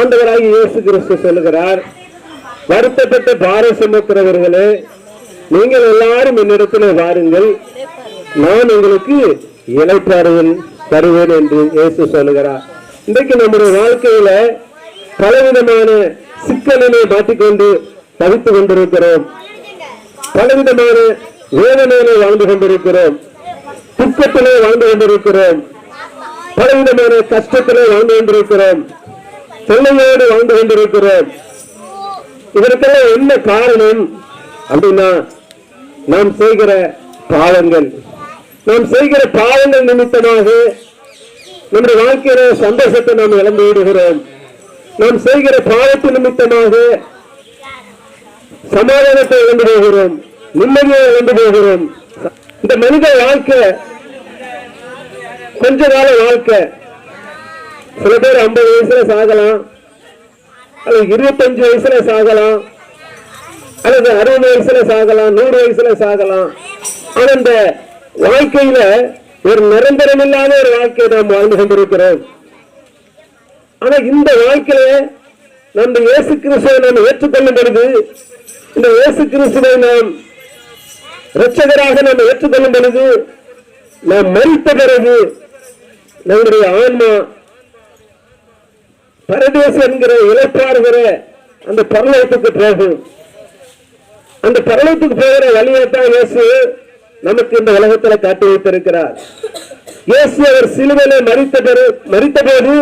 ஆண்டவராகி இயேசு கிறிஸ்து சொல்லுகிறார் வருத்தப்பட்ட பார சுமக்கிறவர்களே நீங்கள் எல்லாரும் என்னிடத்தில் வாருங்கள் நான் உங்களுக்கு இலைப்பாறுதல் தருவேன் என்று இயேசு சொல்லுகிறார். இன்றைக்கு நம்முடைய வாழ்க்கையில பலவிதமான சிக்கலினை மாட்டிக்கொண்டு தவித்துக் கொண்டிருக்கிறோம். பலவிதமான வேதனையிலே வாழ்ந்து கொண்டிருக்கிறோம். துக்கத்திலே வாழ்ந்து கொண்டிருக்கிறோம். பலவிதமான கஷ்டத்திலே வாழ்ந்து கொண்டிருக்கிறோம். தொல்லையோடு வாழ்ந்து கொண்டிருக்கிறோம். இதற்கெல்லாம் என்ன காரணம்? அப்படின்னா நாம் செய்கிற பாவங்கள். நாம் செய்கிற பாவங்கள் நிமித்தமாக நம்முடைய வாழ்க்கையில சந்தோஷத்தை நாம் இழந்து விடுகிறோம். நாம் செய்கிற பாவத்து நிமித்தமாக சமாதானத்தை இழந்து போகிறோம். நிம்மதியை இழந்து போகிறோம். இந்த மனித வாழ்க்கை கொஞ்ச கால வாழ்க்கை சில பேர் ஐம்பது வயசுல சாகலாம். அல்லது இருபத்தஞ்சு வயசுல சாகலாம். அல்லது அறுபது வயசுல சாகலாம் நூறு வயசுல சாகலாம். ஆனா இந்த வாழ்க்கையில ஒரு நிரந்தரம் இல்லாத ஒரு வாழ்க்கையை நாம் வாழ்ந்து கொண்டிருக்கிறோம். ஆனா இந்த வாழ்க்கையில நம்ம இயேசு கிறிஸ்துவை நாம் ஏற்றுக்கொள்ளும் பொழுது இந்த இயேசு கிறிஸ்துவை நாம் இரட்சகராக நாம் ஏற்றுக்கொள்ளும் பொழுது நாம் மறித்த பிறகு நம்முடைய ஆன்மா பரதேசம் என்கிற இழப்பாருகிற அந்த பரலோகத்துக்கு போகும் அந்த பரலோகத்துக்கு போகிற வழியைத்தான் இயேசு நமக்கு இந்த உலகத்துல காட்டி வைத்திருக்கிறார். இயேசு அவர் சிலுவையில மறித்த மறித்த போது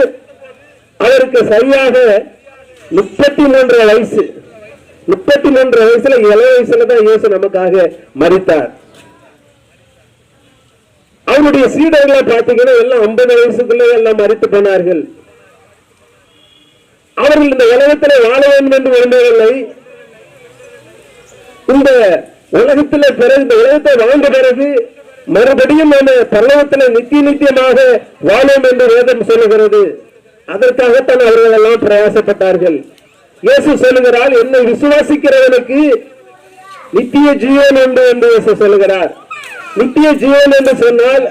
அவருக்கு சரியாக முப்பத்தி மூன்று வயசு முப்பத்தி மூன்று வயசுல இள வயசுல தான் இயேசு நமக்காக மறித்தார் அவருடைய சீடர்களை பார்த்தீங்கன்னா எல்லாம் ஐம்பது வயசுக்குள்ளே எல்லாம் மறித்து போனார்கள். அவர்கள் இந்த உலகத்திலே வாழ வேண்டும் என்று விரும்பவில்லை. இந்த உலகத்திலே பிறகு இந்த உலகத்தை வாழ்ந்த பிறகு மறுபடியும் அந்த பரலோகத்திலே நித்திய நித்தியமாக வாழும் என்று வேதம் சொல்லுகிறது. அதற்காகத்தான் அவர்கள் எல்லாம் பிரயாசப்பட்டார்கள். இயேசு சொல்லுகிறார் என்னை விசுவாசிக்கிறவனுக்கு நித்திய ஜீவன் உண்டு என்று இயேசு சொல்லுகிறார். நித்திய ஜீவன் என்று சொன்னால்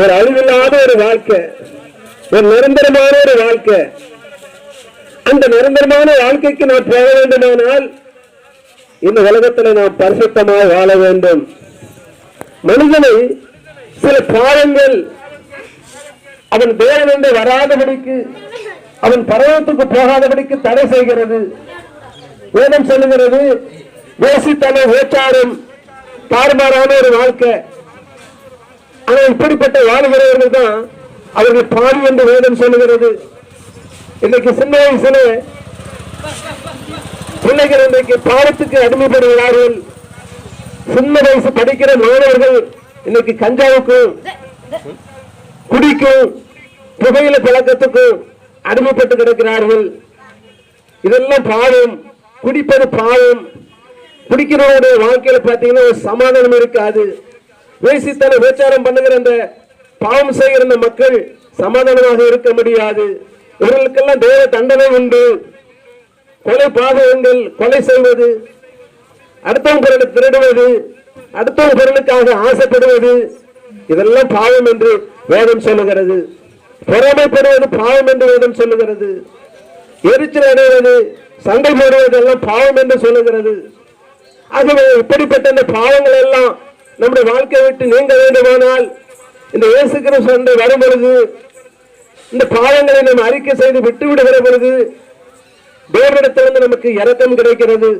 ஒரு அழிவில்லாத ஒரு வாழ்க்கை ஒரு நிரந்தரமான ஒரு வாழ்க்கை. அந்த நிரந்தரமான வாழ்க்கைக்கு நாம் போக வேண்டுமானால் இந்த உலகத்தில் நாம் பரிசுத்தமாக வாழ வேண்டும். மனிதனை சில பாவங்கள் அவன் தேவனென்று வராதபடிக்கு அவன் பரவத்துக்கு போகாதபடிக்கு தடை செய்கிறது. வேதம் சொல்லுகிறது யோசித்தலை வேற்றாரும் தாறுமாறான ஒரு வாழ்க்கை. ஆனா இப்படிப்பட்ட வாழ்கிறவர்கள் தான் அவர்கள் பாவி என்று வேதம் சொல்லுகிறது. இன்னைக்கு சின்ன வயசுல பிள்ளைகள் இன்றைக்கு பாடத்துக்கு அடிமைப்படுகிறார்கள். சின்ன வயசு படிக்கிற மாணவர்கள் இன்னைக்கு கஞ்சாவுக்கும் குடிக்கும் புகையில பழக்கத்துக்கும் அடிமைப்பட்டு கிடக்கிறார்கள். இதெல்லாம் பாவம். குடிப்பது பாவம். குடிக்கிறவருடைய வாழ்க்கையில பாத்தீங்கன்னா ஒரு சமாதானம் இருக்காது. வேசித்தன விபச்சாரம் பண்ணுகிற அந்த பாவம் செய்கிற மக்கள் சமாதானமாக இருக்க முடியாது. இவர்களுக்கெல்லாம் தேவ தண்டனை உண்டு. கொலை பாதகங்கள் கொலை செய்வது. அடுத்தவங்க பொருளை திருடுவது. அடுத்தவங்க பொருளுக்காக ஆசைப்படுவது. இதெல்லாம் பாவம் என்று வேதம் சொல்லுகிறது. பொறாமைப்படுவது பாவம் என்று வேதம் சொல்லுகிறது. எரிச்சல் அடைவது சண்டை போடுவது எல்லாம் பாவம் என்று சொல்லுகிறது. ஆகவே இப்படிப்பட்ட இந்த பாவங்கள் எல்லாம் நம்முடைய வாழ்க்கையை விட்டு நீங்க வேண்டுமானால் இந்த இயேசு கிறிஸ்து வரும் பொழுது இந்த பாவங்களை நாம் அறிக்கை செய்து விட்டு விடுகிற பொழுது தேவனிடத்திலிருந்து நமக்கு இரக்கம் கிடைக்கிறது.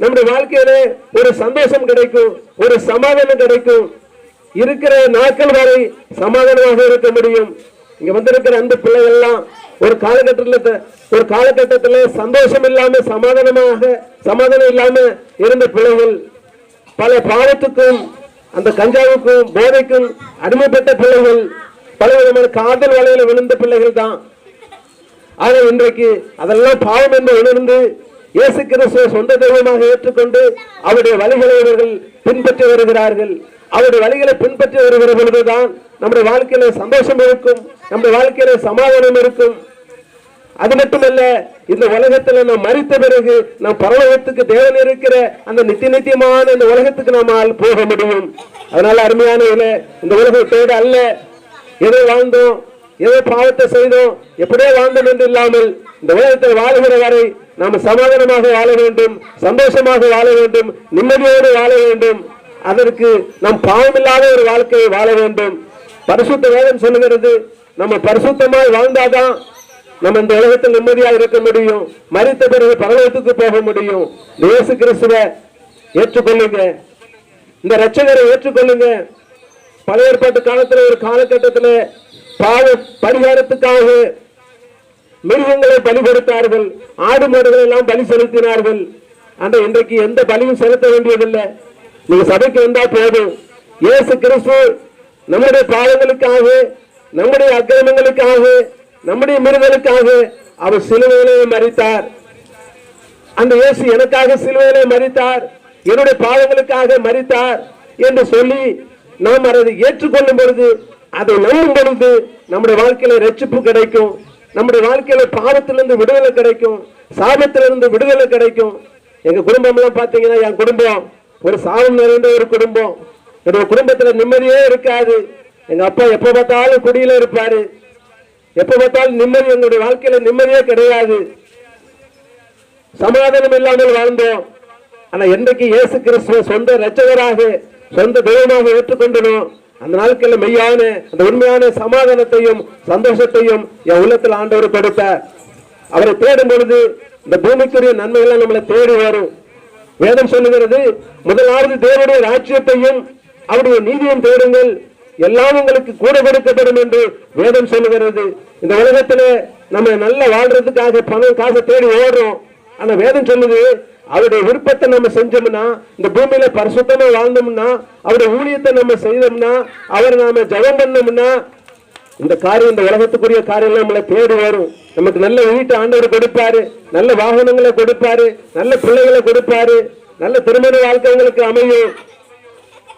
நம்முடைய வாழ்க்கையில ஒரு சந்தோஷம் கிடைக்கும் ஒரு சமாதானம் கிடைக்கும். இருக்கிற நாட்கள் வரை சமாதானமாக இருக்க முடியும். இங்க வந்திருக்கிற அந்த பிள்ளைகள் எல்லாம் ஒரு காலகட்டத்தில் ஒரு காலகட்டத்தில் சந்தோஷம் இல்லாம சமாதானமாக சமாதானம் இல்லாம இருந்த பிள்ளைகள் பல பாவத்துக்கும் அந்த கஞ்சாவுக்கும் போதைக்கும் அடிமைப்பட்ட பிள்ளைகள் பல விதமான காதல் வலையில விழுந்த பிள்ளைகள் தான் ஆக இன்றைக்கு அதெல்லாம் பாவம் என்று உணர்ந்து இயேசு கிறிஸ்துவ சொந்த தெய்வமாக ஏற்றுக்கொண்டு அவருடைய வழிகளை இவர்கள் பின்பற்றி வருகிறார்கள். அவருடைய வழிகளை பின்பற்றி வருகிற பொழுதுதான் நம்முடைய வாழ்க்கையில சந்தோஷம் இருக்கும் நம்முடைய வாழ்க்கையில சமாதானம் இருக்கும். அது மட்டுமல்ல இந்த உலகத்துல நாம் மறித்த பிறகு நாம் பரலோகத்துக்கு தேவன் இருக்கிற அந்த நித்திய நித்தியமான இந்த உலகத்துக்கு நம்மால் போக முடியும். அதனால அருமையான இந்த உலகத்தோடு அல்ல. ஏதோ வாழ்ந்தோம்? ஏதோ பாவத்தை செய்தோம்? எப்படியோ வாழ்ந்தோம் என்று இல்லாமல் இந்த உலகத்தில் வாழுகிற வரை நாம் சமாதானமாக வாழ வேண்டும் சந்தோஷமாக வாழ வேண்டும் நிம்மதியோடு வாழ வேண்டும். அதற்கு நாம் பாவமில்லாத ஒரு வாழ்க்கையை வாழ வேண்டும். பரிசுத்த வேதம் சொல்லுகிறது நம்ம பரிசுத்தமாய் வாழ்ந்தாதான் நம்ம இந்த உலகத்தில் நிம்மதியாக இருக்க முடியும். மறித்த பிறகு பரலோகத்துக்கு போக முடியும். இயேசு கிறிஸ்துவை ஏற்றுக்கொள்ளுங்க. இந்த ரட்சகரை ஏற்றுக்கொள்ளுங்க. பழைய ஏற்பாட்டு காலத்தில் ஒரு காலகட்டத்தில் பாவ பரிகாரத்துக்காக மிருகங்களை பலி கொடுத்தார்கள் ஆடு மாடுகள் எல்லாம் பலி செலுத்தினார்கள். ஆனா இன்றைக்கு எந்த பலியும் செலுத்த வேண்டியதில்லை. நீங்க சபைக்கு வந்தா போதும். இயேசு கிறிஸ்து நம்முடைய பாவங்களுக்காக நம்முடைய அக்கிரமங்களுக்காக நம்முடைய மிருகங்களுக்காக அவர் சிலுவையிலே மறித்தார் அந்த இயேசு எனக்காக சிலுவையிலே மறித்தார் என்னுடைய பாவங்களுக்காக மறித்தார் என்று சொல்லி நாம் அதை ஏற்றுக்கொள்ளும் பொழுது அதை நம்பும் பொழுது நம்முடைய வாழ்க்கையில ரட்சிப்பு கிடைக்கும். நம்முடைய வாழ்க்கையில பாவத்திலிருந்து விடுதலை கிடைக்கும். சாபத்திலிருந்து விடுதலை கிடைக்கும். எங்க குடும்பம் எல்லாம் பாத்தீங்கன்னா என் குடும்பம் ஒரு சாபம் நிறைந்த ஒரு குடும்பம். என்னோட குடும்பத்துல நிம்மதியே இருக்காது. எங்க அப்பா எப்ப பார்த்தாலும் குடியில இருப்பாரு. எப்ப பார்த்தாலும் நிம்மதி எங்களுடைய வாழ்க்கையில நிம்மதியே கிடையாது. சமாதானம் இல்லாமல் வாழ்ந்தோம். ஆனா என்றைக்கு இயேசு கிறிஸ்துவ சொந்த ரச்சகராக சொந்த தெய்வமாக ஏற்றுக்கொண்டனோ அந்த நாட்களில் மெய்யான அந்த உண்மையான சமாதானத்தையும் சந்தோஷத்தையும் என் உள்ளத்தில் ஆண்டவர் கொடுத்தார் அவரை தேடும் பொழுது இந்த பூமிக்குரிய நன்மைகளை நம்மளை தேடி வரும். வேதம் சொல்லுகிறது முதலாவது தேவனுடைய ராஜ்யத்தையும் அவருடைய நீதியும் தேடுங்கள். எல்லாம் உங்களுக்கு கூட கொடுக்கப்படும் என்று வேதம் சொல்லுகிறது. இந்த உலகத்திலே நம்ம நல்ல வாழ்றதுக்காக பணம் காசை தேடி ஓடுறோம். ஆனா வேதம் சொல்லுது அவருடைய விருப்பத்தை நம்ம செஞ்சோம்னா இந்த பூமியில பரிசுத்தமா வாழ்ந்தோம்னா அவருடைய ஊழியத்தை நம்ம செய்தோம்னா அவர் நாம ஜெபம் பண்ணோம்னா இந்த காரியம் இந்த உலகத்துக்குரிய காரியம் நம்மளை தேடி வரும். நமக்கு நல்ல வீட்டு ஆண்டவர் கொடுப்பாரு நல்ல வாகனங்களை கொடுப்பாரு நல்ல பிள்ளைகளை கொடுப்பாரு நல்ல திருமண வாழ்க்கை உங்களுக்கு அமையும்.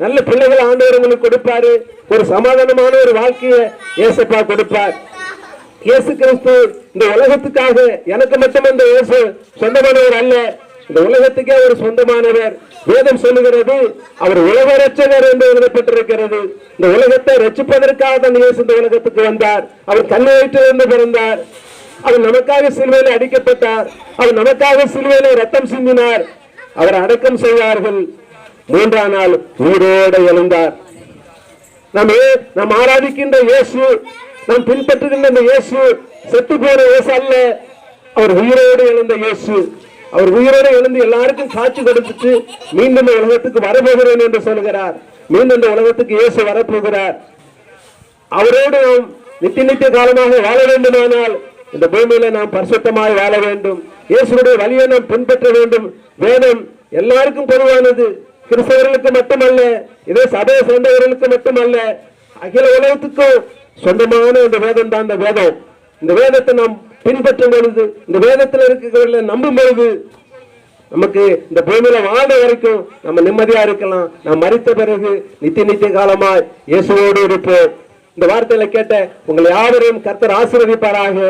நல்ல பிள்ளைகளை ஆண்டவர் உங்களுக்கு கொடுப்பாரு. ஒரு சமாதானமான ஒரு வாழ்க்கையை ஏசப்பா கொடுப்பார். இயேசு கிறிஸ்து இந்த உலகத்துக்காக எனக்கு மட்டும் இந்த இயேசு சொந்தமானவர் அல்ல. இந்த உலகத்துக்கே அவர் சொந்தமானவர். வேதம் சொல்லுகிறது அவர் உலக ரட்சகர் என்று எழுதப்பட்டிருக்கிறது. இந்த உலகத்தை ரட்சிப்பதற்காக தான் இயேசு இந்த உலகத்துக்கு வந்தார். அவர் கண்ணு வயிற்றிலிருந்து பிறந்தார். அவர் நமக்காக சிலுவையில் அடிக்கப்பட்டார். அவர் நமக்காக சிலுவையில் ரத்தம் சிந்தினார். அவர் அடக்கம் செய்தார்கள். மூன்றாம் நாள் உயிரோடு எழுந்தார். நம்ம நம் நாம் ஆராதிக்கின்ற இயேசு நாம் பின்பற்றுகின்ற இந்த இயேசு செத்து போன இயேசு அல்ல. அவர் உயிரோடு எழுந்த இயேசு. அவர் உயிரோடு எழுந்து எல்லாருக்கும் காட்சி கொடுத்துட்டு மீண்டும் இந்த உலகத்துக்கு வரப்போகிறேன் என்று சொல்கிறார். மீண்டும் இந்த உலகத்துக்கு இயேசு வரப்போகிறார். அவரோடு நாம் நித்திய நித்திய காலமாக வாழ வேண்டுமானால் இந்த பூமியில நாம் பரிசுத்தமாய் வாழ வேண்டும். இயேசுடைய வழியை நாம் பின்பற்ற வேண்டும். வேதம் எல்லாருக்கும் பொதுவானது. கிறிஸ்தவர்களுக்கு மட்டுமல்ல இதே சபையை சேர்ந்தவர்களுக்கு மட்டுமல்ல அகில உலகத்துக்கும் சொந்தமான இந்த வேதம் தான் இந்த வேதம். இந்த வேதத்தை நாம் பின்பற்றும் பொழுது இந்த வேதத்தில் இருக்கிறவர்களை நம்பும் பொழுது நமக்கு இந்த பூமியில வாழ்ந்த வரைக்கும் நம்ம நிம்மதியா இருக்கலாம். நாம் மறித்த பிறகு நித்திய நித்திய காலமாய் இயேசுவோடு இருப்போம். இந்த வார்த்தையில கேட்ட உங்களை யாவரையும் கர்த்தர் ஆசீர்வதிப்பாராக.